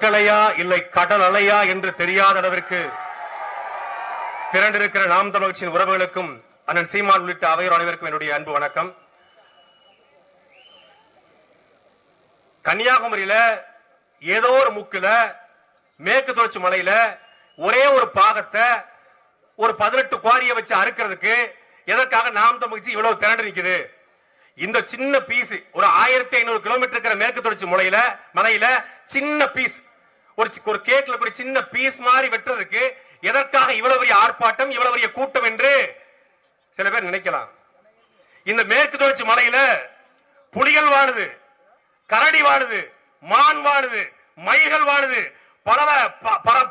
கற்களையா இல்லை கடல் அலையா என்று தெரியாத அளவிற்கு திரண்டிருக்கிற நாம் தமிழ்ச்சியின் உறவுகளுக்கும் அண்ணன் சீமான் உள்ளிட்ட அவையோர் அனைவருக்கும் என்னுடைய அன்பு வணக்கம். கன்னியாகுமரியில ஏதோ ஒரு முக்குல மேற்கு தொடர்ச்சி மலையில ஒரே ஒரு பாகத்தை ஒரு பதினெட்டு குவாரியை வச்சு அறுக்கிறதுக்கு எதற்காக நாம் தமிழ்ச்சி இவ்வளவு திரண்டு நிற்குது இந்த சின்ன பீஸ் ஒரு ஆயிரத்தி ஐநூறு கிலோமீட்டர் இருக்கிற மேற்கு தொடர்ச்சி மலையில மலையில சின்ன பீஸ் ஒரு ஒரு கேக்ல கூட சின்ன பீஸ் மாதிரி வெட்டுறதுக்கு எதற்காக இவ்வளவு பெரிய ஆர்ப்பாட்டம் இவ்வளவு பெரிய கூட்டம் என்று சில பேர் நினைக்கலாம். இந்த மேற்கு தொடர்ச்சி மலையில புலிகள் வாழுது கரடி வாழுது மான் வாழுது மயில்கள் வாழுது பலவ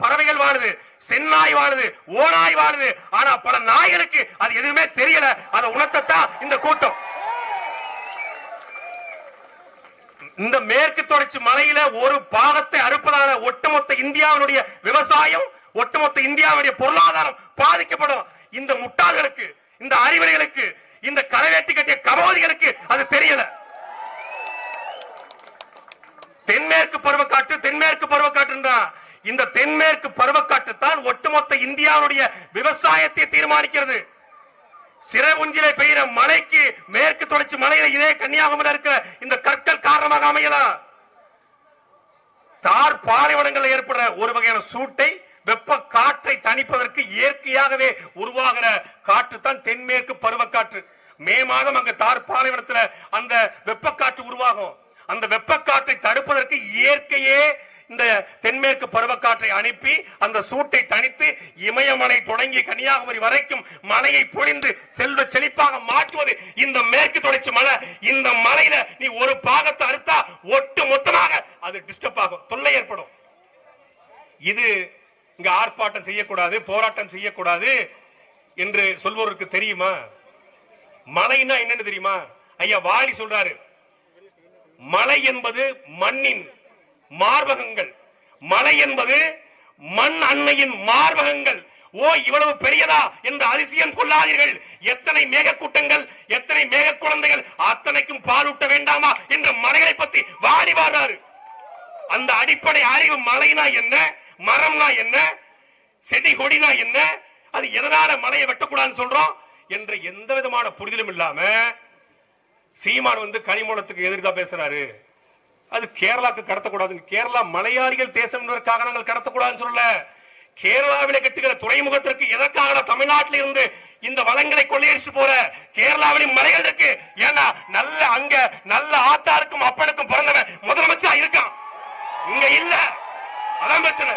பறவைகள் வாழுது செந்நாய் வாழுது ஓநாய் வாழுது. ஆனா பல நாய்களுக்கு அது எதுவுமே தெரியல. அதை உணர்த்தத்தான் இந்த கூட்டம். இந்த மேற்கு தொடர்ச்சி மலையில ஒரு பாகத்தை அறுப்பதால ஒட்டுமொத்த இந்தியாவினுடைய விவசாயம் ஒட்டுமொத்த இந்தியாவுடைய பொருளாதாரம் பாதிக்கப்படும். இந்த முட்டாள்களுக்கு இந்த அறிவுரைகளுக்கு இந்த கரவேட்டி கட்டிய கபோதிகளுக்கு அது தெரியல. தென்மேற்கு பருவக்காற்று தென்மேற்கு பருவக்காற்றுன்றா. இந்த தென்மேற்கு பருவக்காற்று தான் ஒட்டுமொத்த இந்தியாவுடைய விவசாயத்தை தீர்மானிக்கிறது. சிறகுஞ்சிலே பெய்கிற மலைக்கு மேற்கு தொடர்ச்சி மலையில இதே கன்னியாகுமரியில் இருக்கிற இந்த கற்கள் காரணமாக அமையலாம் தார் பாலைவனங்களில் ஏற்படுற ஒரு வகையான சூட்டை வெப்ப காற்றை தணிப்பதற்கு இயற்கையாகவே உருவாகிற காற்று தான் தென்மேற்கு பருவக்காற்று. மே மாதம் அங்க தார் பாலைவனத்துல அந்த வெப்பக்காற்று உருவாகும். அந்த வெப்பக்காற்றை தடுப்பதற்கு இயற்கையே இந்த தென்மேற்கு பருவக்காற்றை அனுப்பி அந்த சூட்டை தணித்து இமயமலை தொடங்கி கன்னியாகுமரி வரைக்கும் மலையை பொழிந்து செல்வ செழிப்பாக மாற்றுவது இந்த மேற்கு தொடர்ச்சி மலை. இந்த மலையில நீ ஒரு பாகத்தை அறுத்தா ஒட்டு மொத்தமாக அது டிஸ்டர்ப் ஆகும் தொல்லை ஏற்படும். இது இங்க ஆர்ப்பாட்டம் செய்யக்கூடாது போராட்டம் செய்யக்கூடாது என்று சொல்வோருக்கு தெரியுமா? மலைன்னா என்னன்னு தெரியுமா? ஐயா வாலி சொல்றாரு மலை என்பது மண்ணின் மார்பகங்கள். மலை என்பது மண் அன்னையின் மார்பகங்கள். ஓ இவ்வளவு பெரியதா என்று அதிசயம் கொள்ளாதீர்கள். எத்தனை மேகக்கூட்டங்கள் எத்தனை மேக குழந்தைகள் அத்தனைக்கும் பாலூட்ட வேண்டாமா என்ற மலைகளை பத்தி வாடி வாடுறாரு அந்த அடிப்படை அறிவு மலைனா என்ன மரம்னா என்ன செடி கொடினா என்ன அது எதனால மலையை வெட்டக்கூடாதுன்னு சொல்றோம் என்ற எந்த விதமான புரிதலும் இல்லாம சீமான் வந்து கனிமூலத்துக்கு எதிர்த்தா பேசுறாரு. அது கேரளாக்கு கடத்தக்கூடாதுங்க. கேரளா மலையாளிகள் தேசம் என்பதற்காக நாங்கள் கடத்தக்கூடாதுன்னு சொல்லல. கேரளாவில கட்டுகிற துறைமுகத்திற்கு எதற்காக தமிழ்நாட்டில் இருந்து இந்த வளங்களை கொள்ளையடிச்சு போற? கேரளாவிலும் மலைகள் இருக்கு. ஏன்னா நல்ல அங்க நல்ல ஆத்தாருக்கும் அப்பனுக்கும் பிறந்தவன் முதலமைச்சரா இருக்கான். இங்க இல்ல. அதான் பிரச்சனை.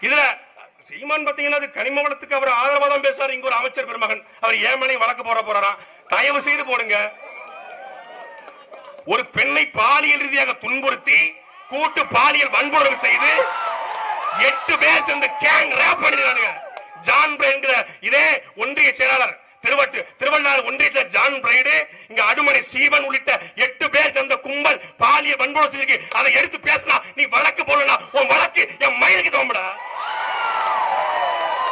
இதுல சீமான் பாத்தீங்கன்னா அது கனிம வளத்துக்கு அவர் ஆதரவா பேசுவார். பேசுறாரு இங்க ஒரு அமைச்சர் பெருமகன். அவர் ஏமனை வழக்கு போற போறாராம். தயவு செய்து போடுங்க. ஒரு பெண்ணை பாலியல் ரீதியாக துன்புறுத்தி கூட்டு பாலியல் வன்புணர்வு செய்து எட்டு பேர் சேர்ந்து கேங் ரேப் பண்ணிருக்காங்க ஜான் பிரைங்கிற இதே ஒன்றிய செயலாளர் திருவட்டு திருவள்ளாறு ஒன்றியத்தில் ஜான் பிரைடு இங்க அடுமனை ஸ்டீவன் உள்ளிட்ட எட்டு பேர் சேர்ந்த கும்பல் பாலியல் வன்புணர்வு செஞ்சிருக்கு அதை எடுத்து பேசினா நீ வழக்கு போடலனா உன் வழக்கு என் மயிலுக்கு சமம்படா.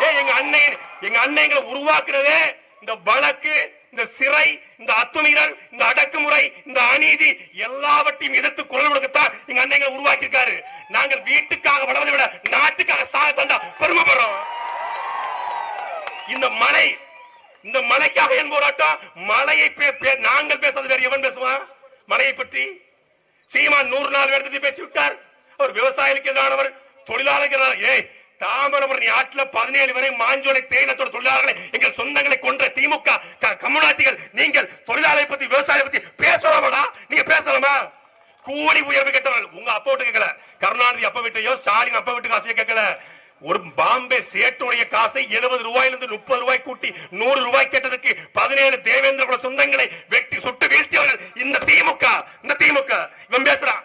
ஏ எங்க அண்ணன் எங்க அன்னைங்களை உருவாக்குறதே இந்த வழக்கு இந்த சிறை இந்த அத்துமீறல் இந்த அடக்குமுறை இந்த அநீதி எல்லாவற்றையும் எதிர்த்து குரல் கொடுக்கத்தான் எங்க அண்ணங்களை உருவாக்கி இருக்காரு நாங்கள் வீட்டுக்காக வளர்வதை விட நாட்டுக்காக சாக தந்தா பெருமைப்படுறோம். இந்த மலை இந்த மலைக்காக என் போராட்டம் மலையை பே- நாங்கள் பேசுறது வேற எவன் பேசுவான் மலையை பற்றி. சீமான் நூறு நாள் எடுத்துட்டு பேசி விட்டார் அவர் விவசாயிகளுக்கு எதிரானவர் தொழிலாளர்கள் ஏய் தாமிரபரணி ஆற்றுல பதினேழு வரை மாஞ்சோலை தேயிலத்தோட தொழிலாளர்களை எங்கள் சொந்தங்களை கொன்ற திமுக க- நீங்கள் தொழிலாளரை பத்தி விவசாய பத்தி பேசலாமாடா நீங்க பேசலாமா? கூடி உயர்வு கேட்டவர்கள். உங்க அப்பா விட்டு கேட்கல கருணாநிதி அப்பா வீட்டையோ ஸ்டாலின் அப்பா வீட்டு காசையோ கேட்கல ஒரு பாம்பே சேட்டுடைய காசை எழுபது ரூபாயிலிருந்து முப்பது ரூபாய் கூட்டி நூறு ரூபாய் கேட்டதுக்கு பதினேழு தேவேந்திர குல சொந்தங்களை வெட்டி சுட்டு வீழ்த்தியவர்கள் இந்த திமுக. இந்த திமுக. இவன் பேசுறான்.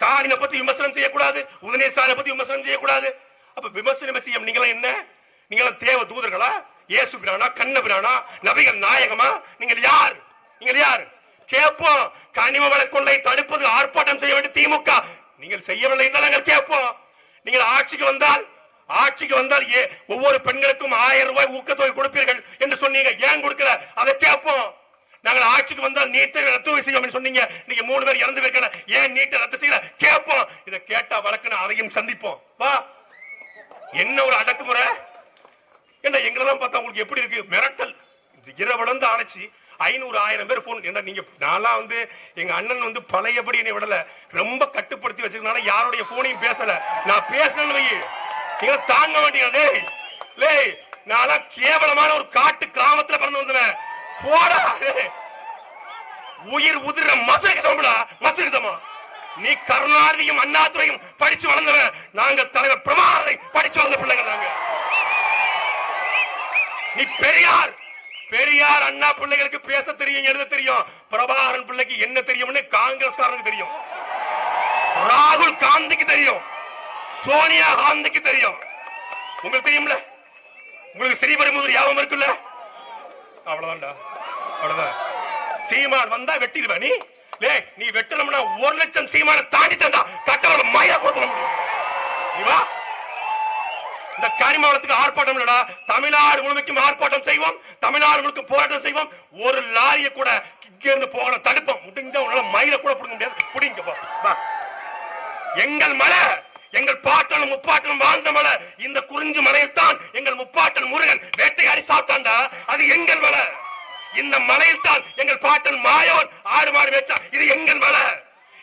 ஸ்டாலினை பத்தி விமர்சனம் செய்யக்கூடாது. உதய ஸ்டாலினை பத்தி விமர்சனம் செய்யக்கூடாது. அப்ப விமர்சனம் செய்யும்? நீங்களும் என்ன? நீங்களும் தேவ தூதர்களா? இயேசு பிரானா? கண்ண பிரானா? நபிகள் நாயகமா? நீங்கள் யார்? நீங்கள் யார்? கேட்போம். கனிம வள கொள்ளை தடுப்பது ஆர்ப்பாட்டம் செய்ய வேண்டிய திமுக. நீங்கள் செய்யவில்லை என்றால் நாங்கள் கேட்போம். நீங்கள் ஆட்சிக்கு வந்தால் ஆட்சிக்கு வந்தால் ஏ ஒவ்வொரு பெண்களுக்கும் ஆயிரம் ரூபாய் ஊக்கத்தொகை கொடுப்பீர்கள் என்று சொன்னீங்க. ஏன் கொடுக்கல? அதை கேட்போம். நாங்கள் ஆட்சிக்கு வந்தால் நீட்டை ரத்து செய்யும் சொன்னீங்க. நீங்க மூணு பேர் இறந்து வைக்கல ஏன் நீட்டை ரத்து செய்யல? கேட்போம். இதை கேட்டா வழக்குன்னு அதையும் சந்திப்போம். வா. என்ன ஒரு அடக்குமுறை? என்ன எங்களெல்லாம் பார்த்தா உங்களுக்கு எப்படி இருக்கு? மிரட்டல். இரவடந்து அழைச்சி ஐநூறு ஆயிரம் பேர் போன் என்ன நீங்க நான்லாம் வந்து எங்க அண்ணன் வந்து பழையபடி என்னை விடல. ரொம்ப கட்டுப்படுத்தி வச்சிருக்கனால யாருடைய போனையும் பேசல. நான் பேசலன்னு வை நீங்க தாங்க மாட்டீங்க டேய் லேய் கேவலமான ஒரு காட்டு கிராமத்துல பிறந்து வந்தேன் போடா உயிர் உதிர மசுக்கு சமடா மசுக்கு சமம். நீ கருணாநிதியும் அண்ணாதுரையும் படிச்சு வளர்ந்தவன் நாங்கள் தலைவர் பிரபாகரை படிச்சு வளர்ந்த பிள்ளைங்க நாங்க. நீ பெரியார் பெரியார் அண்ணா பிள்ளைகளுக்கு பேச தெரியும் எழுத தெரியும். பிரபாகரன் பிள்ளைக்கு என்ன தெரியும்னு காங்கிரஸ்காரனுக்கு தெரியும். ராகுல் காந்திக்கு தெரியும். சோனியா காந்திக்கு தெரியும். உங்களுக்கு தெரியும்ல? உங்களுக்கு ஸ்ரீபெரும்புதூர் ஞாபகம் இருக்குல்ல? அவ்வளவுதான்டா. அவ்வளவுதான். சீமான் வந்தா வெட்டிடுவா நீ? டேய் நீ வெட்டணும்னா ஒரு லட்சம் சீமான தாண்டி தந்தா கட்டவள மயிர கொடுத்துட முடியும் இந்த கனிமாவளத்துக்கு ஆர்ப்பாட்டம் இல்லடா. தமிழ்நாடு முழுமைக்கும் ஆர்ப்பாட்டம் செய்வோம். தமிழ்நாடு முழுக்க போராட்டம் செய்வோம். ஒரு லாரியை கூட இங்க இருந்து போகல தடுப்போம். முடிஞ்சா உன்னால மயிர கூட பிடிக்க முடியாது. பிடிங்க போ. எங்கள் மலை எங்கள் பாட்டன் முப்பாட்டன் வாழ்ந்த மலை இந்த குறிஞ்சி மலையில் தான் எங்கள் முப்பாட்டன் முருகன் வேட்டையாடி சாப்பிட்டாண்டா அது எங்கள் மலை. இந்த மலையில் தான் எங்கள் பாட்டன் மாயோன் ஆடு மாடு வச்சான் இது எங்கள் மலை.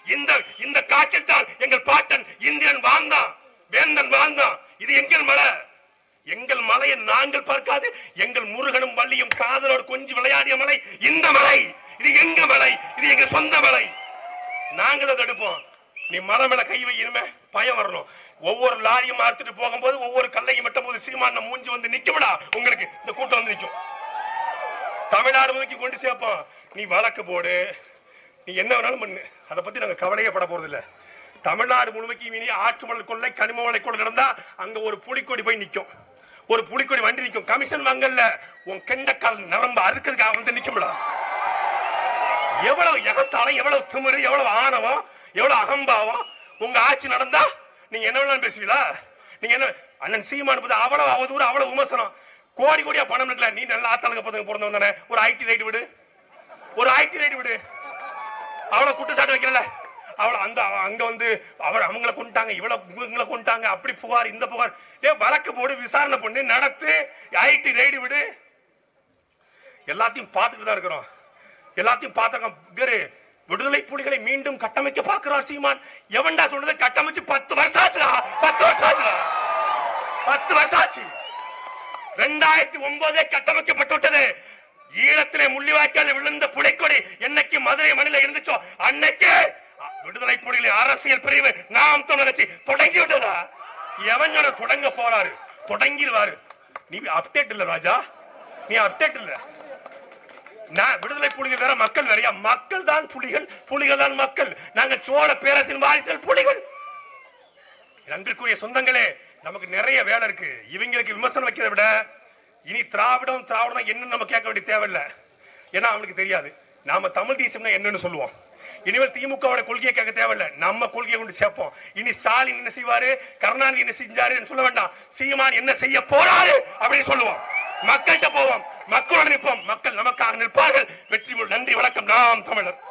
இந்த இந்த காட்டில் தான் எங்கள் பாட்டன் இந்தியன் வாழ்ந்தான் வேந்தன் வாழ்ந்தான். இது எங்கள் மலை. எங்கள் மலையை நாங்கள் பார்க்காது எங்கள் முருகனும் வள்ளியும் காதலோடு கொஞ்சம் விளையாடிய மலை இந்த மலை. இது எங்க மலை? இது எங்க சொந்த மலை. நாங்கள் அதை எடுப்போம். நீ மலை மேல கை வை பயம் வரணும். ஒவ்வொரு லாரியும் அறுத்துட்டு போகும்போது ஒவ்வொரு கல்லையும் வெட்டும் போது சீமான மூஞ்சி வந்து நிக்கும்டா. உங்களுக்கு இந்த கூட்டம் வந்து நிக்கும். தமிழ்நாடு முழுக்கி கொண்டு சேர்ப்போம். நீ வழக்கு போடு. நீ என்ன வேணாலும் பண்ணு. அதை பத்தி நாங்க கவலையே பட போறது இல்ல தமிழ்நாடு முழுமைக்கு இனி ஆற்றுமணல் கொள்ளை கனிம மலை கொள்ளை நடந்தா அங்க ஒரு புலிக்கொடி போய் நிற்கும் ஒரு புலிக்கொடி வண்டி நிற்கும் கமிஷன் வாங்கல்ல. உன் கெண்டக்கால் நரம்பு அறுக்கிறதுக்காக வந்து நிற்கும்ல எவ்வளவு எகத்தால எவ்வளவு திமிரு எவ்வளவு ஆணவம் எவ்வளவு அகம்பாவம். உங்க ஆட்சி நடந்தா நீங்க என்ன வேணாலும் பேசுவீங்களா? நீங்க என்ன அண்ணன் சீமான் போது அவ்வளவு அவதூறு அவ்வளவு விமர்சனம். கோடி கோடியா பணம் இருக்கல நீ நல்ல ஆத்தாளுக்கு பதங்க பிறந்தவன் தானே? ஒரு ஐடி ரைட் விடு. ஒரு ஐடி ரைட் விடு. அவளை குற்றச்சாட்டு வைக்கிறல அவளை அந்த அங்க வந்து அவர் அவங்கள கொண்டுட்டாங்க இவ்வளவு இவங்களை கொண்டுட்டாங்க அப்படி புகார் இந்த புகார். ஏ வழக்கு போடு விசாரணை பண்ணு நடத்து ஐடி ரைடு விடு. எல்லாத்தையும் பார்த்துட்டு தான் இருக்கிறோம். எல்லாத்தையும் பார்த்துருக்கோம். இவரு விடுதலை புலிகளை மீண்டும் கட்டமைக்க பார்க்கிறார் சீமான். எவன்டா சொல்றது கட்டமைச்சு பத்து வருஷம் ஆச்சுடா. பத்து வருஷம் ஆச்சுடா. பத்து வருஷம் ஆச்சு. ரெண்டாயிரத்தி ஒன்பதே கட்டமைக்கப்பட்டு விட்டது ஈழத்திலே முள்ளிவாய்க்கால் விழுந்த புலிக்கொடி என்னைக்கு மதுரை மணில இருந்துச்சோ அன்னைக்கே விடுதலை புலிகளின் அரசியல் பிரிவு நாம் தமிழர் தொடங்கி விட்டதா எவனோட தொடங்க போறாரு தொடங்கிடுவாரு. நீ அப்டேட் இல்ல ராஜா. நீ அப்டேட் இல்ல. நான் விடுதலை புலிகள் வேற மக்கள் வேறையா? மக்கள் தான் புலிகள் புலிகள் தான் மக்கள். நாங்கள் சோழ பேரரசின் வாரிசல் புலிகள். நன்றிக்குரிய சொந்தங்களே நமக்கு நிறைய வேலை இருக்கு. இவங்களுக்கு விமர்சனம் வைக்கிறதை விட இனி திராவிடம் திராவிடம் என்னன்னு நம்ம கேட்க வேண்டிய தேவையில்லை. ஏன்னா அவனுக்கு தெரியாது. நாம தமிழ் தேசம்னா என்னன்னு சொல்லுவோம். இனிமேல் திமுகவோட கொள்கையை கேட்க தேவையில்லை. நம்ம கொள்கையை கொண்டு சேர்ப்போம். இனி ஸ்டாலின் என்ன செய்வாரு? கருணாநிதி என்ன செஞ்சாரு சொல்ல வேண்டாம். சீமான் என்ன செய்ய போறாரு அப்படின்னு சொல்லுவோம். மக்கள்கிட்ட போவோம். மக்களோட நிற்போம். மக்கள் நமக்காக நிற்பார்கள். வெற்றி நன்றி வணக்கம். நாம் தமிழர்.